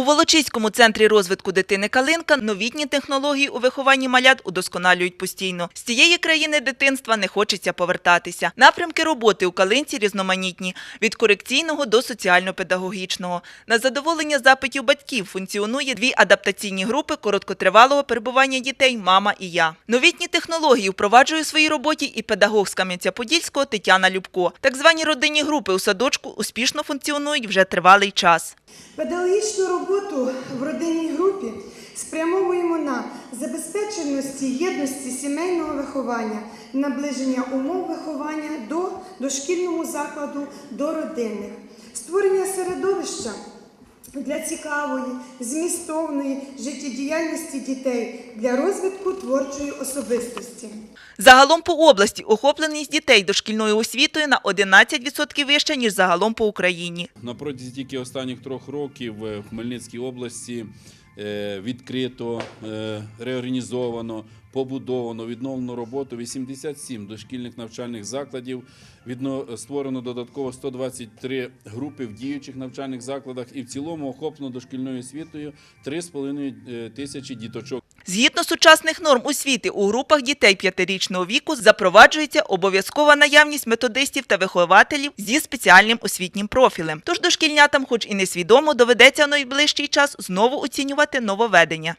У Волочиському центрі розвитку дитини Калинка новітні технології у вихованні малят удосконалюють постійно. З цієї країни дитинства не хочеться повертатися. Напрямки роботи у Калинці різноманітні – від корекційного до соціально-педагогічного. На задоволення запитів батьків функціонує дві адаптаційні групи короткотривалого перебування дітей «Мама і я». Новітні технології впроваджує у своїй роботі і педагог з Кам'янця-Подільського Тетяна Любко. Так звані родинні групи у садочку успішно функціонують вже тривалий час. Педагогічну роботу в родинній групі спрямовуємо на забезпеченості єдності сімейного виховання, наближення умов виховання до дошкільного закладу до родинних, створення середовища для цікавої, змістовної життєдіяльності дітей для розвитку творчої особистості. Загалом по області охопленість дітей дошкільною освітою на 11% вища, ніж загалом по Україні. На протязі тільки останніх трьох років е, в Хмельницькій області відкрито, е, реорганізовано, побудовано, відновлено роботу 87 дошкільних навчальних закладів. Відно- Створено додатково 123 групи в діючих навчальних закладах і в цілому охоплено дошкільною освітою 3,5 е, тисячі діточок. Згідно сучасних норм освіти, у групах дітей п'ятирічного віку запроваджується обов'язкова наявність методистів та вихователів зі спеціальним освітнім профілем. Тож дошкільнятам, хоч і несвідомо, доведеться в найближчий час знову оцінювати нововведення.